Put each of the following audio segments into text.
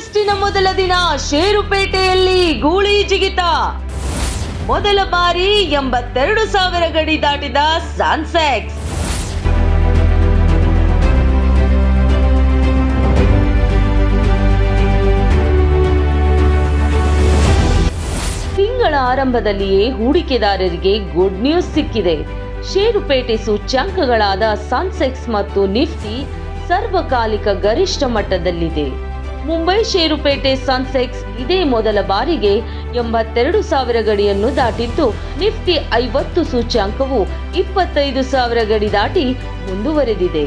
ಆಗಸ್ಟಿನ ಮೊದಲ ದಿನ ಷೇರುಪೇಟೆಯಲ್ಲಿ ಗೂಳಿ ಜಿಗಿತ. ಮೊದಲ ಬಾರಿ ಎಂಬತ್ತೆರಡು ಸಾವಿರ ಗಡಿ ದಾಟಿದ ಸಾನ್ಸೆಕ್ಸ್ ತಿಂಗಳ ಆರಂಭದಲ್ಲಿಯೇ ಹೂಡಿಕೆದಾರರಿಗೆ ಗುಡ್ ನ್ಯೂಸ್ ಸಿಕ್ಕಿದೆ. ಷೇರುಪೇಟೆ ಸೂಚ್ಯಾಂಕಗಳಾದ ಸಾನ್ಸೆಕ್ಸ್ ಮತ್ತು ನಿಫ್ಟಿ ಸರ್ವಕಾಲಿಕ ಗರಿಷ್ಠ ಮಟ್ಟದಲ್ಲಿದೆ. ಮುಂಬೈ ಷೇರುಪೇಟೆ ಸನ್ಸೆಕ್ಸ್ ಇದೇ ಮೊದಲ ಬಾರಿಗೆ ಎಂಬತ್ತೆರಡು ಸಾವಿರ ಗಡಿಯನ್ನು ದಾಟಿದ್ದು, ನಿಫ್ಟಿ ಐವತ್ತು ಸೂಚ್ಯಾಂಕವು ಇಪ್ಪತ್ತೈದು ಸಾವಿರ ಗಡಿ ದಾಟಿ ಮುಂದುವರೆದಿದೆ.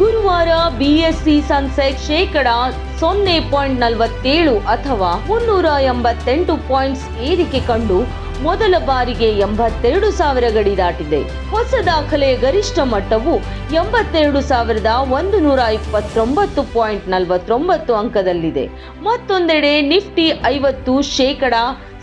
ಗುರುವಾರ ಬಿಎಸ್ಸಿ ಸನ್ಸೆಕ್ಸ್ ಶೇಕಡ ಸೊನ್ನೆ ಪಾಯಿಂಟ್ ನಲವತ್ತೇಳು ಅಥವಾ ಮುನ್ನೂರ ಎಂಬತ್ತೆಂಟು ಪಾಯಿಂಟ್ಸ್ ಏರಿಕೆ ಕಂಡು ಮೊದಲ ಬಾರಿಗೆ ಎಂಬತ್ತೆರಡು ಸಾವಿರ ಗಡಿ ದಾಟಿದೆ. ಹೊಸ ದಾಖಲೆಯ ಗರಿಷ್ಠ ಮಟ್ಟವು ಎಂಬತ್ತೆರಡು ಸಾವಿರದ ಒಂದು ನೂರ ಇಪ್ಪತ್ತೊಂಬತ್ತು ಪಾಯಿಂಟ್ ನಲವತ್ತೊಂಬತ್ತು ಅಂಕದಲ್ಲಿದೆ. ಮತ್ತೊಂದೆಡೆ ನಿಫ್ಟಿ ಐವತ್ತು ಶೇಕಡ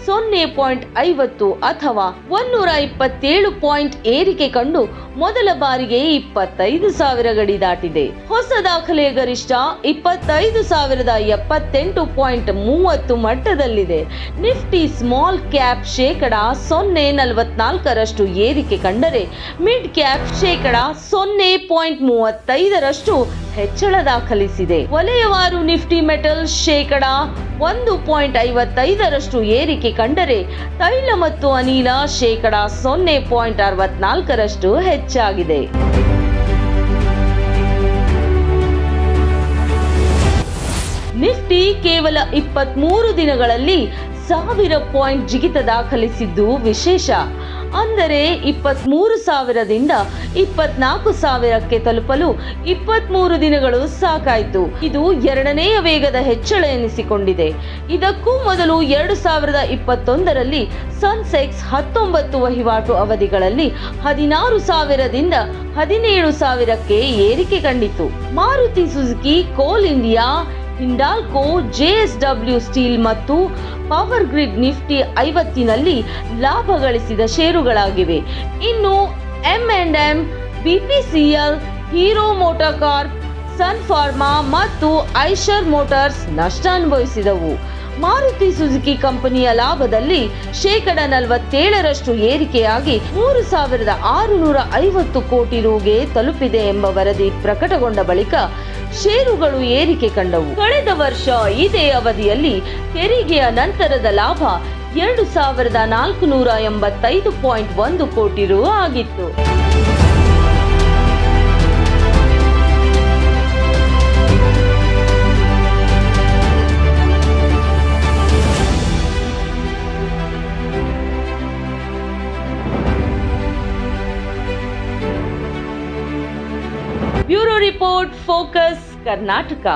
ಸೊನ್ನೆ ಪಾಯಿಂಟ್ ಐವತ್ತು ಅಥವಾ ಒನ್ನೂರ ಇಪ್ಪತ್ತೇಳು ಪಾಯಿಂಟ್ ಏರಿಕೆ ಕಂಡು ಮೊದಲ ಬಾರಿಗೆ ಇಪ್ಪತ್ತೈದು ಸಾವಿರ ಗಡಿ ದಾಟಿದೆ. ಹೊಸ ದಾಖಲೆಯ ಗರಿಷ್ಠ ಇಪ್ಪತ್ತೈದು ಸಾವಿರದ ಎಪ್ಪತ್ತೆಂಟು ಪಾಯಿಂಟ್ ಮೂವತ್ತು ಮಟ್ಟದಲ್ಲಿದೆ. ನಿಫ್ಟಿ ಸ್ಮಾಲ್ ಕ್ಯಾಪ್ ಶೇಕಡ ಸೊನ್ನೆ ನಲವತ್ನಾಲ್ಕರಷ್ಟು ಏರಿಕೆ ಕಂಡರೆ ಮಿಡ್ ಕ್ಯಾಪ್ ಶೇಕಡ ಸೊನ್ನೆ ಪಾಯಿಂಟ್ ಮೂವತ್ತೈದರಷ್ಟು ಹೆಚ್ಚಳ ದಾಖಲಿಸಿದೆ. ವಲಯವಾರು ನಿಫ್ಟಿ ಮೆಟಲ್ ಶೇಕಡ ಒಂದು ಪಾಯಿಂಟ್ ಐವತ್ತೈದರಷ್ಟು ಏರಿಕೆ ಕಂಡರೆ ತೈಲ ಮತ್ತು ಅನಿಲ ಶೇಕಡ ಸೊನ್ನೆ ಪಾಯಿಂಟ್ ಅರವತ್ನಾಲ್ಕರಷ್ಟು ಹೆಚ್ಚಾಗಿದೆ. ನಿಫ್ಟಿ ಕೇವಲ ಇಪ್ಪತ್ಮೂರು ದಿನಗಳಲ್ಲಿ ಸಾವಿರ ಪಾಯಿಂಟ್ ಜಿಗಿತ ದಾಖಲಿಸಿದ್ದು ವಿಶೇಷ. ಅಂದರೆ ಇಪ್ಪತ್ತ್ಮೂರು ಸಾವಿರದಿಂದ ಇಪ್ಪತ್ನಾಲ್ಕು ಸಾವಿರಕ್ಕೆ ತಲುಪಲು ಇಪ್ಪತ್ಮೂರು ದಿನಗಳು ಸಾಕಾಯಿತು. ಇದು ಎರಡನೆಯ ವೇಗದ ಹೆಚ್ಚಳ ಎನಿಸಿಕೊಂಡಿದೆ. ಇದಕ್ಕೂ ಮೊದಲು ಎರಡು ಸಾವಿರದ ಇಪ್ಪತ್ತೊಂದರಲ್ಲಿ ಸನ್ಸೆಕ್ಸ್ ಹತ್ತೊಂಬತ್ತು ವಹಿವಾಟು ಅವಧಿಗಳಲ್ಲಿ ಹದಿನಾರು ಸಾವಿರದಿಂದ ಹದಿನೇಳು ಸಾವಿರಕ್ಕೆ ಏರಿಕೆ ಕಂಡಿತು. Maruti Suzuki, coal India Hindalco JSW steel ಮತ್ತು ಪವರ್ ಗ್ರಿಡ್ ನಿಫ್ಟಿ ಐವತ್ತಿನಲ್ಲಿ ಲಾಭ ಗಳಿಸಿದ ಷೇರುಗಳಾಗಿವೆ. ಇನ್ನು M and M BPCL hero motor corp, sun pharma ಮತ್ತು ಐಷರ್ ಮೋಟಾರ್ಸ್ ನಷ್ಟ ಅನುಭವಿಸಿದವು ಮಾರುತಿ ಸುಜುಕಿ ಕಂಪನಿಯ ಲಾಭದಲ್ಲಿ ಶೇಕಡ ನಲವತ್ತೇಳರಷ್ಟು ಏರಿಕೆಯಾಗಿ ಮೂರು ಸಾವಿರದ ಆರುನೂರ ಐವತ್ತು ಕೋಟಿ ರುಗೆ ತಲುಪಿದೆ ಎಂಬ ವರದಿ ಪ್ರಕಟಗೊಂಡ ಬಳಿಕ ಷೇರುಗಳು ಏರಿಕೆ ಕಂಡವು. ಕಳೆದ ವರ್ಷ ಇದೇ ಅವಧಿಯಲ್ಲಿ ತೆರಿಗೆಯ ನಂತರದ ಲಾಭ ಎರಡು ಸಾವಿರದ ನಾಲ್ಕು ನೂರ ಎಂಬತ್ತೈದು ಪಾಯಿಂಟ್ ಒಂದು ಕೋಟಿ ರು ಆಗಿತ್ತು. Bureau report focus Karnataka.